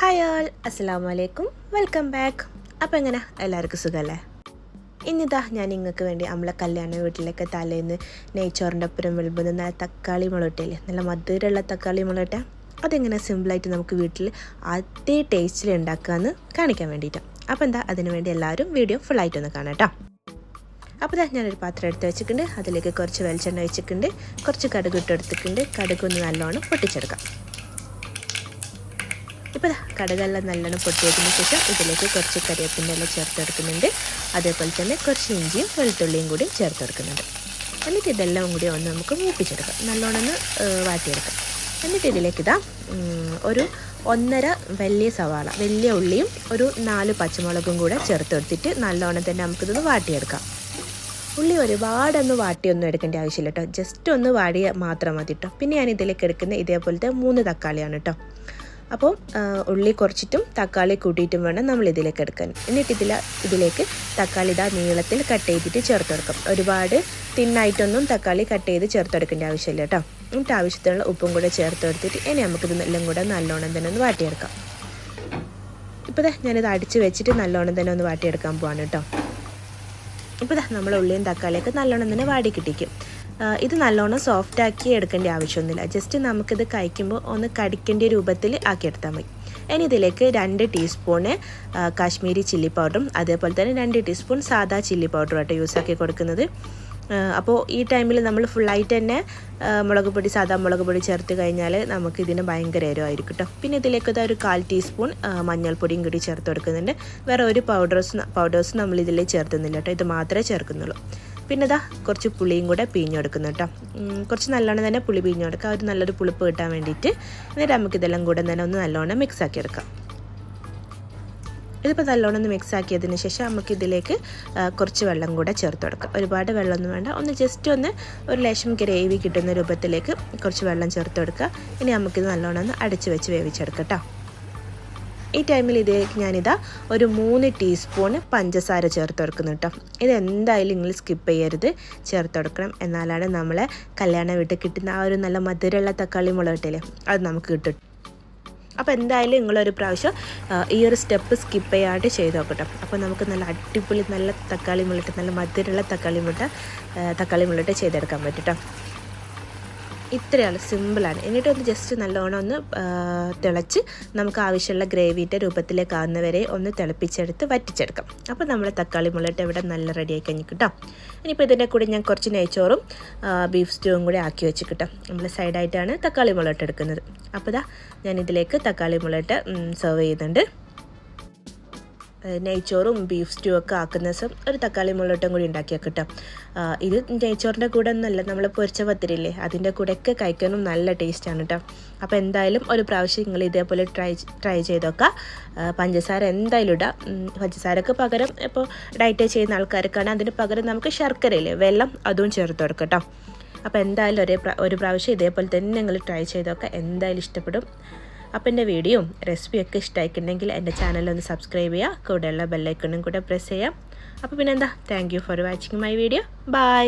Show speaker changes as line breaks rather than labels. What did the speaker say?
Hi ആൾ അസ്സാം വലൈക്കും welcome back അപ്പോൾ എങ്ങനെ? എല്ലാവർക്കും സുഖമല്ലേ ഇന്നിതാ ഞാൻ നിങ്ങൾക്ക് വേണ്ടി നമ്മളെ കല്യാണ വീട്ടിലൊക്കെ തലേന്ന് നെയ്ച്ചോറിന്റെ ഒപ്പരം വിളമ്പുന്ന നല്ല തക്കാളി മുളകിട്ടില്ലേ നല്ല മധുരമുള്ള തക്കാളി മുളകിട്ട. അതെങ്ങനെ സിമ്പിളായിട്ട് നമുക്ക് വീട്ടിൽ അതേ ടേസ്റ്റിൽ ഉണ്ടാക്കാമെന്ന് കാണിക്കാൻ വേണ്ടിയിട്ടാണ് അപ്പോൾ എന്താ അതിനു വേണ്ടി എല്ലാവരും വീഡിയോ ഫുള്ളായിട്ടൊന്ന് കാണാം കേട്ടോ അപ്പോൾ ഇതാ ഞാനൊരു പാത്രം എടുത്ത് വെച്ചിട്ടുണ്ട്. അതിലേക്ക് കുറച്ച് വെളിച്ചെണ്ണ വെച്ചിട്ടുണ്ട് കുറച്ച് കടുക് ഇട്ട് എടുത്തിട്ടുണ്ട് കടുക് ഒന്ന് നല്ലോണം പൊട്ടിച്ചെടുക്കാം. ഇപ്പോൾ കടുകെല്ലാം നല്ലോണം പൊട്ടിയതിന് ശേഷം ഇതിലേക്ക് കുറച്ച് കറിവേപ്പിന്റെ എല്ലാം ചേർത്തെടുക്കുന്നുണ്ട് അതേപോലെ തന്നെ കുറച്ച് ഇഞ്ചിയും വെളുത്തുള്ളിയും കൂടി ചേർത്തെടുക്കുന്നുണ്ട് എന്നിട്ട് ഇതെല്ലാം കൂടി ഒന്ന് നമുക്ക് മൂപ്പിച്ചെടുക്കാം. നല്ലോണം ഒന്ന് വാട്ടിയെടുക്കാം. എന്നിട്ട് ഇതിലേക്ക് ഇതാ ഒരു ഒന്നര വലിയ സവാള വലിയ ഉള്ളിയും ഒരു നാല് പച്ചമുളകും കൂടെ ചേർത്തെടുത്തിട്ട് നല്ലോണം തന്നെ നമുക്കിതൊന്ന് വാട്ടിയെടുക്കാം. ഉള്ളി ഒരുപാടൊന്ന് വാട്ടിയൊന്നും എടുക്കേണ്ട ആവശ്യമില്ല കേട്ടോ. ജസ്റ്റ് ഒന്ന് വാടിയ മാത്രം മതി കേട്ടോ പിന്നെ ഞാൻ ഇതിലേക്ക് എടുക്കുന്ന ഇതേപോലത്തെ മൂന്ന് തക്കാളിയാണ് കേട്ടോ. അപ്പോൾ ഉള്ളി കുറച്ചിട്ടും തക്കാളി കൂട്ടിയിട്ടും വേണം നമ്മൾ ഇതിലേക്ക് എടുക്കാൻ. എന്നിട്ട് ഇതിൽ ഇതിലേക്ക് തക്കാളി ഇതാ നീളത്തിൽ കട്ട് ചെയ്തിട്ട് ചേർത്തെടുക്കാം ഒരുപാട് തിന്നായിട്ടൊന്നും തക്കാളി കട്ട് ചെയ്ത് ചേർത്തെടുക്കേണ്ട ആവശ്യമില്ല കേട്ടോ. എന്നിട്ട് ആവശ്യത്തിനുള്ള ഉപ്പും കൂടെ ചേർത്തെടുത്തിട്ട് ഇനി നമുക്കിത് എല്ലാം കൂടെ നല്ലോണം തന്നെ ഒന്ന് വാട്ടിയെടുക്കാം. ഇപ്പോൾ ഞാനിത് അടിച്ച് വെച്ചിട്ട് നല്ലോണം തന്നെ ഒന്ന് വാട്ടിയെടുക്കാൻ പോവാണ് കേട്ടോ. ഇപ്പോൾ നമ്മൾ ഉള്ളിയും തക്കാളിയൊക്കെ നല്ലോണം തന്നെ വാടി കിട്ടിക്കും ഇത് നല്ലോണം സോഫ്റ്റ് ആക്കി എടുക്കേണ്ട ആവശ്യമൊന്നുമില്ല. ജസ്റ്റ് നമുക്കിത് കഴിക്കുമ്പോൾ ഒന്ന് കടിക്കേണ്ട രൂപത്തിൽ ആക്കിയെടുത്താൽ മതി. ഇനി ഇതിലേക്ക് രണ്ട് ടീസ്പൂണ് കാശ്മീരി ചില്ലി പൗഡറും അതേപോലെ തന്നെ രണ്ട് ടീസ്പൂൺ സാദാ ചില്ലി പൗഡറും ആയിട്ട് യൂസ് ആക്കി കൊടുക്കുന്നത്. അപ്പോൾ ഈ ടൈമിൽ നമ്മൾ ഫുള്ളായിട്ട് തന്നെ മുളക് പൊടി സാധാ മുളക് പൊടി ചേർത്ത് കഴിഞ്ഞാൽ നമുക്ക് ഇതിന് ഭയങ്കര എരിവായിരിക്കും കേട്ടോ പിന്നെ ഇതിലേക്ക് ഒരു കാൽ ടീസ്പൂൺ മഞ്ഞൾപ്പൊടിയും കൂടി ചേർത്ത് കൊടുക്കുന്നുണ്ട്. വേറെ ഒരു പൗഡേഴ്സ് പൗഡേഴ്സ് നമ്മൾ ഇതിൽ ചേർത്തുന്നില്ല കേട്ടോ ഇത് മാത്രമേ ചേർക്കുന്നുള്ളൂ. പിന്നെ ഇതാ കുറച്ച് പുളിയും കൂടെ പിഴിഞ്ഞെടുക്കുന്നു കേട്ടോ കുറച്ച് നല്ലോണം തന്നെ പുളി പിഴിഞ്ഞെടുക്കുക ഒരു നല്ലൊരു പുളിപ്പ് കിട്ടാൻ വേണ്ടിയിട്ട് എന്നിട്ട് നമുക്കിതെല്ലാം കൂടെ തന്നെ ഒന്ന് നല്ലോണം മിക്സ് ആക്കി എടുക്കാം. ഇതിപ്പോൾ നല്ലോണം ഒന്ന് മിക്സ് ആക്കിയതിന് ശേഷം നമുക്ക് ഇതിലേക്ക് കുറച്ച് വെള്ളം കൂടെ ചേർത്ത് കൊടുക്കാം. ഒരുപാട് വെള്ളമൊന്നും വേണ്ട. ഒന്ന് ജസ്റ്റ് ഒന്ന് ഒരു ലേശം ഗ്രേവി കിട്ടുന്ന രൂപത്തിലേക്ക് കുറച്ച് വെള്ളം ചേർത്ത് കൊടുക്കുക. ഇനി നമുക്കിത് നല്ലോണം ഒന്ന് അടച്ച് വെച്ച് വേവിച്ചെടുക്കാം കേട്ടോ ഈ ടൈമിൽ ഇതിലേക്ക് ഞാനിതാ ഒരു മൂന്ന് ടീസ്പൂൺ പഞ്ചസാര ചേർത്ത് കൊടുക്കുന്നു കേട്ടോ. ഇത് എന്തായാലും നിങ്ങൾ സ്കിപ്പ് ചെയ്യരുത്. ചേർത്ത് കൊടുക്കണം. എന്നാലാണ് നമ്മളെ കല്യാണ വീട്ടിൽ കിട്ടുന്ന ആ ഒരു നല്ല മധുരമുള്ള തക്കാളി മുളക് കിട്ടില്ലേ അത് നമുക്ക് കിട്ടും. അപ്പോൾ എന്തായാലും നിങ്ങളൊരു പ്രാവശ്യം ഈ ഒരു സ്റ്റെപ്പ് സ്കിപ്പ് ചെയ്യാതെ ചെയ്ത് നോക്കട്ടെ. അപ്പോൾ നമുക്ക് നല്ല അടിപൊളി നല്ല തക്കാളി മുള്ളിട്ട് നല്ല മധുരമുള്ള തക്കാളി മുട്ട തക്കാളി മുള്ളിട്ട് ചെയ്തെടുക്കാൻ പറ്റും കേട്ടോ. ഇത്രയാണ് സിമ്പിളാണ്. എന്നിട്ടൊന്ന് ജസ്റ്റ് നല്ലോണം ഒന്ന് തിളച്ച് നമുക്ക് ആവശ്യമുള്ള ഗ്രേവിന്റെ രൂപത്തിലേക്ക് ആകുന്നവരെ ഒന്ന് തിളപ്പിച്ചെടുത്ത് വറ്റിച്ചെടുക്കാം. അപ്പോൾ നമ്മൾ തക്കാളി മുളട്ട് ഇവിടെ നല്ല റെഡിയായി കഴിഞ്ഞ് കിട്ടാം ഇനിയിപ്പോൾ ഇതിന്റെ കൂടെ ഞാൻ കുറച്ച് നെയ്ച്ചോറും ബീഫ് സ്റ്റൂവും കൂടി ആക്കി വെച്ച് കിട്ടാം നമ്മൾ സൈഡായിട്ടാണ് തക്കാളി മുളട്ട് എടുക്കുന്നത്. അപ്പോൾ ഇതാ ഞാൻ ഇതിലേക്ക് തക്കാളി മുളട്ട് സെർവ് ചെയ്യുന്നുണ്ട്. നെയ്ച്ചോറും ബീഫ് സ്റ്റൂ ഒക്കെ ആക്കുന്ന ദിവസം ഒരു തക്കാളി മുള്ളോട്ടും കൂടി ഉണ്ടാക്കിയാൽ കിട്ടും ഇത് നെയ്ച്ചോറിന്റെ കൂടെ ഒന്നല്ല നമ്മൾ പൊരിച്ച പത്തിരില്ലേ അതിന്റെ കൂടെയൊക്കെ കഴിക്കാനും നല്ല ടേസ്റ്റാണ് കേട്ടോ അപ്പോൾ എന്തായാലും ഒരു പ്രാവശ്യം നിങ്ങൾ ഇതേപോലെ ട്രൈ ട്രൈ ചെയ്തൊക്കെ പഞ്ചസാര എന്തായാലും ഇടാം. പഞ്ചസാരക്ക് പകരം ഇപ്പോൾ ഡയറ്റ് ചെയ്യുന്ന ആൾക്കാർക്കാണ് അതിന് പകരം നമുക്ക് ശർക്കരയില്ലേ വെള്ളം അതും ചേർത്ത് കൊടുക്കാം കേട്ടോ അപ്പോൾ എന്തായാലും ഒരേ ഒരു പ്രാവശ്യം ഇതേപോലെ തന്നെ നിങ്ങൾ ട്രൈ ചെയ്തൊക്കെ എന്തായാലും ഇഷ്ടപ്പെടും. അപ്പോൾ എന്റെ വീഡിയോയും റെസിപ്പിയൊക്കെ ഇഷ്ടമായിട്ടുണ്ടെങ്കിൽ എന്റെ ചാനലൊന്ന് സബ്സ്ക്രൈബ് ചെയ്യുക. കൂടെയുള്ള ബെല്ലൈക്കണും കൂടെ പ്രസ് ചെയ്യാം അപ്പോൾ പിന്നെന്താ thank you for watching my video bye